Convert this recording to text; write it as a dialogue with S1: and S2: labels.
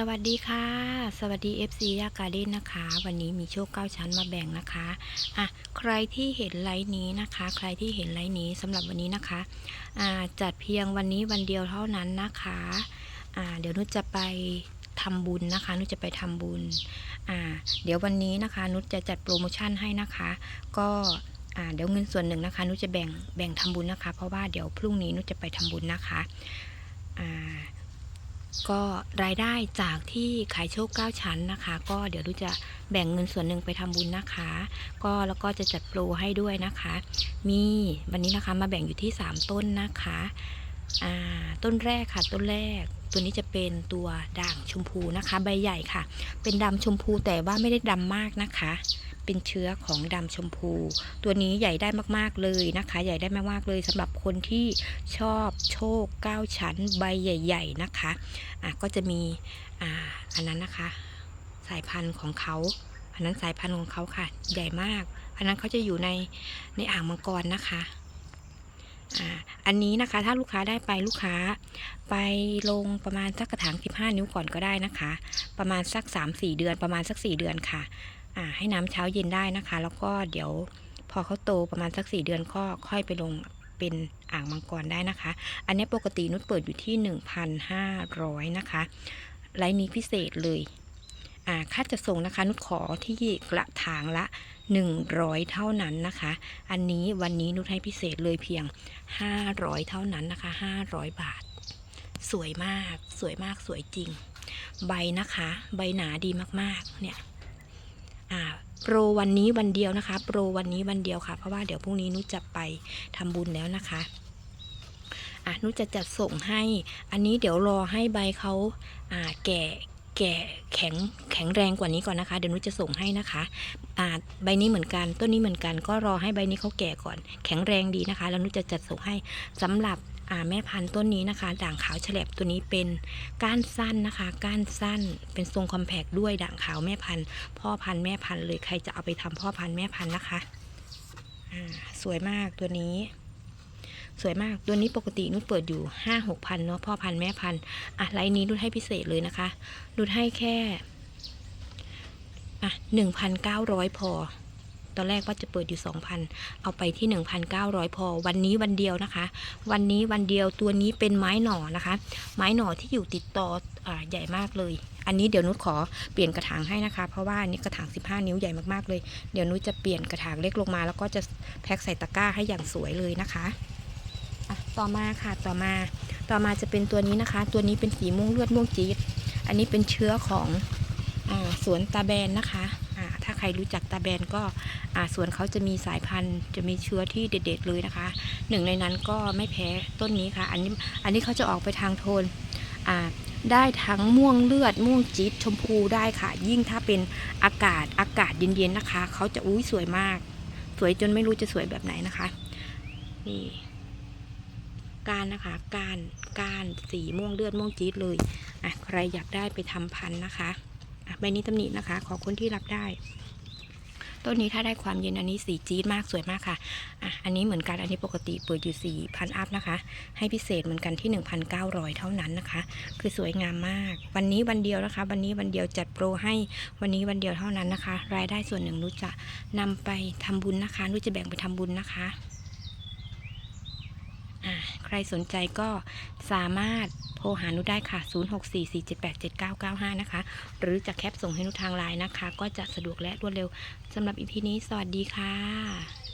S1: สวัสดีค่ะ สวัสดี FC ยากาเด้นนะคะ วันนี้มีโชคเก้าชั้นมาแบ่งนะคะอะใครที่เห็นไลน์นี้นะคะ ใครที่เห็นไลน์นี้สำหรับวันนี้นะคะอ่าจัดเพียงวันนี้วันเดียวเท่านั้นนะคะอ่าเดี๋ยวนุชจะไปทำบุญนะคะ นุชจะไปทำบุญอ่าเดี๋ยววันนี้นะคะ นุชจะจัดโปรโมชั่นให้นะคะ ก็อ่าเดี๋ยวเงินส่วนหนึ่งนะคะนุชจะแบ่งแบ่งทำบุญนะคะ เพราะว่าเดี๋ยวพรุ่งนี้นุชจะไปทำบุญนะคะอ่า ก็รายได้จากที่ขายโชค 9 ชั้นนะคะ ก็เดี๋ยวดูจะแบ่งเงินส่วนหนึ่งไปทำบุญนะคะ ก็แล้วก็จะจัดโปรให้ด้วยนะคะ มีวันนี้นะคะมาแบ่งอยู่ที่ 3 ต้นนะคะต้นแรกค่ะ ต้นแรกตัวนี้จะเป็นตัวด่างชมพูนะคะ ใบใหญ่ค่ะ เป็นดำชมพูแต่ว่าไม่ได้ดำมากนะคะ เป็นเชื้อของดำชมพู ตัวนี้ใหญ่ได้มากๆเลยนะคะ ใหญ่ได้มากๆเลยสำหรับคนที่ชอบโชค9ชั้นใบใหญ่ ๆนะคะอะก็จะมีอ่าอันนั้นนะคะ สายพันธุ์ของเขาอันนั้นสายพันธุ์ของเขาค่ะ ใหญ่มาก อันนั้นเขาจะอยู่ในในอ่างมังกรนะคะอ่าอันนี้นะคะถ้าลูกค้าได้ไปลูกค้า ไปลงประมาณสักกระถาง 15 นิ้วก่อนก็ได้นะคะ ประมาณสัก 3-4 เดือนประมาณสัก 4 เดือนค่ะ ให้น้ำเช้าเย็นได้นะคะ แล้วก็เดี๋ยวพอเขาโตประมาณสัก4เดือนก็ค่อยไปลงเป็นอ่างมังกรได้นะคะ อันนี้ปกตินุชเปิดอยู่ที่ 1,500 นะคะไลน์นี้พิเศษเลยอ่าค่าจะส่งนะคะ นุชขอที่กระถางละ 100 เท่านั้นนะคะ อันนี้วันนี้นุชให้พิเศษเลยเพียง 500 เท่านั้นนะคะ 500 บาท สวยมาก สวยมากสวยจริง ใบนะคะ ใบหนาดีมากๆ เนี่ย โปรวันนี้วันเดียวนะคะ โปรวันนี้วันเดียวค่ะ เพราะว่าเดี๋ยวพรุ่งนี้นุชจะไปทำบุญแล้วนะคะอะนุชจะจัดส่งให้ อันนี้เดี๋ยวรอให้ใบเขาอ่าแก่ แก่แข็งแข็งแรงกว่านี้ก่อนนะคะ เดี๋ยวนุชจะส่งให้นะคะอ่าใบนี้เหมือนกันต้นนี้เหมือนกันก็รอให้ใบนี้เขาแก่ก่อน แข็งแรงดีนะคะ แล้วนุชจะจัดส่งให้สำหรับอ่าแม่พันธุ์ต้นนี้นะคะ ด่างขาวฉลบตัวนี้เป็นก้านสั้นนะคะ ก้านสั้นเป็นทรงคอมแพกด้วยด่างขาวแม่พันธุ์พ่อพันธุ์แม่พันธุ์เลยใครจะเอาไปทำพ่อพันธุ์แม่พันธุ์นะคะอ่าสวยมากตัวนี้ สวยมากตัวนี้ปกตินุชเปิดอยู่ห้าหกพันเนาะพ่อพันแม่พันอะไลน์นี้นุชให้พิเศษเลยนะคะนุชให้แค่อะหนึ่งพันเก้าร้อยพอตอนแรกว่าจะเปิดอยู่สองพันเอาไปที่หนึ่งพันเก้าร้อยพอ วันนี้วันเดียวนะคะ วันนี้วันเดียวตัวนี้เป็นไม้หน่อนะคะ ไม้หน่อที่อยู่ติดต่ออใหญ่มากเลย อันนี้เดี๋ยวนุชขอเปลี่ยนกระถางให้นะคะ เพราะว่านนี้กระถาง 15 นิ้วใหญ่มากๆเลย เดี๋ยวนุชจะเปลี่ยนกระถางเล็กลงมา แล้วก็จะแพ็คใส่ตะกร้าให้อย่างสวยเลยนะคะ ต่อมาค่ะต่อมา ต่อมาจะเป็นตัวนี้นะคะ ตัวนี้เป็นสีม่วงเลือดม่วงจี๊ดอันนี้เป็นเชื้อของอสวนตาแบนนะคะถ้าใครรู้จักตาแบนก็สวนเขาจะมีสายพันธุ์ จะมีเชื้อที่เด็ด ๆ เลยนะคะ หนึ่งในนั้นก็ไม่แพ้ต้นนี้ค่ะ อันนี้อันนี้เขาจะออกไปทางโทนได้ทั้งม่วงเลือดม่วงจี๊ดชมพูได้ค่ะ ยิ่งถ้าเป็นอากาศอากาศเย็นๆนะคะ เขาจะอุ้ยสวยมาก สวยจนไม่รู้จะสวยแบบไหนนะคะ นี่ ก้านนะคะ ก้านก้านสีม่วงเลือดม่วงจี๊ดเลยอะใครอยากได้ไปทำพันธุ์นะคะอะใบนี้ตำหนินะคะ ขอคนที่รับได้ต้นนี้ถ้าได้ความเย็นอันนี้สีจี๊ดมากสวยมากค่ะ อะ อันนี้เหมือนกันอันนี้ปกติเปิดอยู่สี่พันอัพนะคะ ให้พิเศษเหมือนกันที่ 1,900 เท่านั้นนะคะ คือสวยงามมาก วันนี้วันเดียวนะคะ วันนี้วันเดียวจัดโปรให้วันนี้วันเดียวเท่านั้นนะคะ รายได้ส่วนหนึ่งนุจะนำไปทำบุญนะคะนุจะแบ่งไปทำบุญนะคะ อ่า ใครสนใจก็สามารถโทรหานุได้ค่ะ 0644787995 นะคะ หรือจะแคปส่งให้นุทางไลน์นะคะ ก็จะสะดวกและรวดเร็วสำหรับอีพีนี้ สวัสดีค่ะ